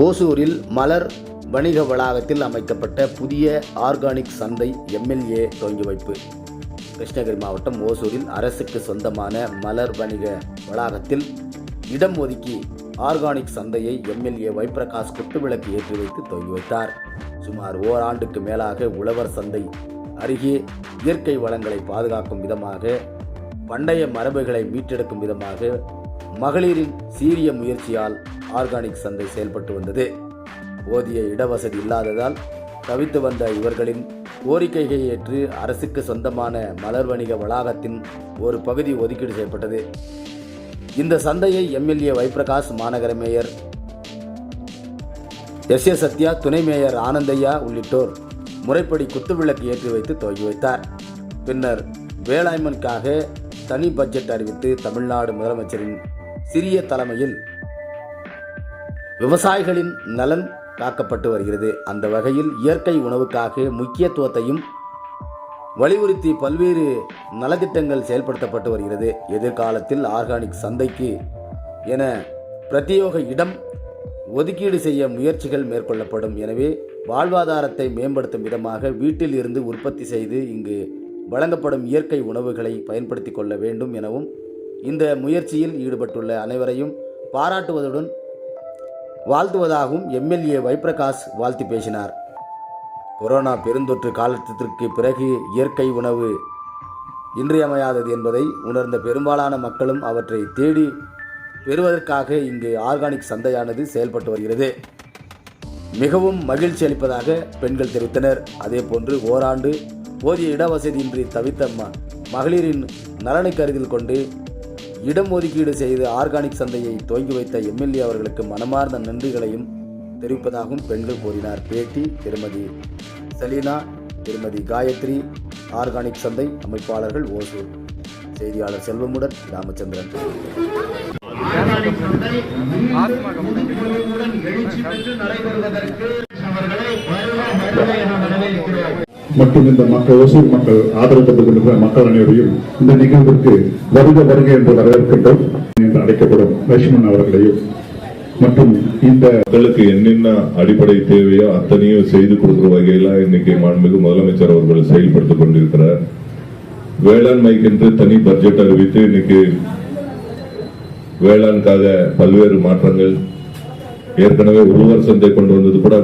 ஓசூரில் மலர் வணிக வளாகத்தில் அமைக்கப்பட்ட புதிய ஆர்கானிக் சந்தை எம்எல்ஏ துவங்கி வைப்பு கிருஷ்ணகிரி மாவட்டம் ஓசூரில் அரசுக்கு சொந்தமான மலர் வணிக வளாகத்தில் இடம் ஒதுக்கி ஆர்கானிக் சந்தையை எம்எல்ஏ வைப்பிரகாஷ் குத்துவிளக்கு ஏற்றி வைத்து துவங்கி வைத்தார் சுமார் ஓராண்டுக்கு மேலாக உழவர் சந்தை அருகே இயற்கை வளங்களை பாதுகாக்கும் விதமாக பண்டைய மரபுகளை மீட்டெடுக்கும் விதமாக மகளிரின் சீரிய முயற்சியால் ஆர்கானிக் சந்தை செயல்பட்டு வந்தது. போதிய இடவசதி இல்லாததால் தவித்து வந்த இவர்களின் கோரிக்கையை ஏற்று அரசுக்கு சொந்தமான மலர் வணிக வளாகத்தின் ஒரு பகுதி ஒதுக்கீடு செய்யப்பட்டது. இந்த சந்தையை எம்எல்ஏ வைப்பிரகாஷ் மாநகர மேயர் எஸ் ஏ சத்யா துணை மேயர் ஆனந்தையா உள்ளிட்டோர் முறைப்படி குத்துவிளக்கு ஏற்றி வைத்து துவங்கி வைத்தார். பின்னர் வேளாண்மைக்காக தனி பட்ஜெட் அறிவித்து தமிழ்நாடு முதலமைச்சரின் சிறிய தலைமையில் விவசாயிகளின் நலன் காக்கப்பட்டு வருகிறது. அந்த வகையில் இயற்கை உணவுக்காக முக்கியத்துவத்தையும் வலியுறுத்தி பல்வேறு நலத்திட்டங்கள் செயல்படுத்தப்பட்டு வருகிறது. எதிர்காலத்தில் ஆர்கானிக் சந்தைக்கு என பிரத்யோக இடம் ஒதுக்கீடு செய்ய முயற்சிகள் மேற்கொள்ளப்படும். எனவே வாழ்வாதாரத்தை மேம்படுத்தும் விதமாக வீட்டில் இருந்து உற்பத்தி செய்து இங்கு வழங்கப்படும் இயற்கை உணவுகளை பயன்படுத்தி கொள்ள வேண்டும் எனவும் இந்த முயற்சியில் ஈடுபட்டுள்ள அனைவரையும் பாராட்டுவதுடன் வாழ்த்துவதாகவும் எம்எல்ஏ வைப்பிரகாஷ் வாழ்த்து பேசினார். கொரோனா பெருந்தொற்று காலத்திற்கு பிறகு இயற்கை உணவு இன்றியமையாதது என்பதை உணர்ந்த பெரும்பாலான மக்களும் அவற்றை தேடி பெறுவதற்காக இங்கு ஆர்கானிக் சந்தையானது செயல்பட்டு வருகிறது. மிகவும் மகிழ்ச்சி அளிப்பதாக பெண்கள் தெரிவித்தனர். அதேபோன்று ஓராண்டு போதிய இடவசதியின்றி தவித்த ம மகளிரின் நலனை கருதில் கொண்டு இடம் ஒதுக்கீடு செய்து ஆர்கானிக் சந்தையை துவங்கி வைத்த எம்எல்ஏ அவர்களுக்கு மனமார்ந்த நன்றிகளையும் தெரிவிப்பதாகவும் பெண்கள் கூறினார். பேட்டி திருமதி செலீனா திருமதி காயத்ரி ஆர்கானிக் சந்தை அமைப்பாளர்கள் ஓசூர். செய்தியாளர் செல்வமுடன் ராமச்சந்திரன். மற்றும் இந்த மக்கள் ஓசூர் மக்கள் ஆதரவு தந்திருக்கின்ற மக்கள் அனைவரையும் இந்த நிகழ்விற்கு வருக வருக என்று வரவேற்கின்றோம் என்று அழைக்கப்படும் லட்சுமண் அவர்களையும். மற்றும் இந்த மக்களுக்கு என்னென்ன அடிப்படை தேவையோ அத்தனையும் செய்து கொடுக்கிற வகையில இன்னைக்கு மாண்புமிகு முதலமைச்சர் அவர்கள் செயல்படுத்திக் கொண்டிருக்கிறார். வேளாண்மைக்கென்று தனி பட்ஜெட் அறிவித்து இன்னைக்கு வேளாண்காக பல்வேறு மாற்றங்கள். ஏற்கனவே உழவர் சந்தை கொண்டு வந்தது கூட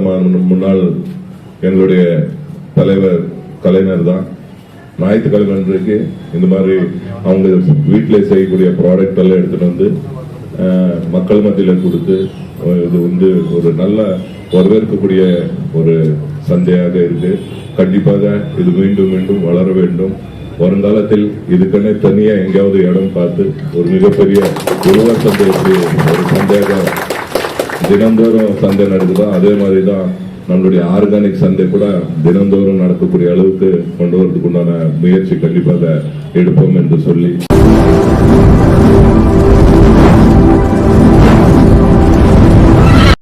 முன்னாள் எங்களுடைய தலைவர் கலைஞர் தான். ஞாயிற்றுக்கிழமை அன்றைக்கு இந்த மாதிரி அவங்க வீட்டிலே செய்யக்கூடிய ப்ராடக்ட் எல்லாம் எடுத்துகிட்டு வந்து மக்கள் மத்தியில் கொடுத்து இது வந்து ஒரு நல்ல வரவேற்கக்கூடிய ஒரு சந்தையாக இருக்கு. கண்டிப்பாக இது மீண்டும் மீண்டும் வளர வேண்டும். வருங்காலத்தில் இதுக்கென தனியாக எங்கேயாவது இடம் பார்த்து ஒரு மிகப்பெரிய உழவர் சந்தை ஒரு சந்தையாக தினந்தோறும் சந்தை நடக்குதோ? அதே மாதிரி தான் நம்மளுடைய ஆர்கானிக் சந்தை கூட தினந்தோறும் நடக்கக்கூடிய அளவுக்கு கொண்டு வரதுக்கு உண்டான முயற்சி கண்டிப்பாக எடுப்போம் என்று சொல்லி.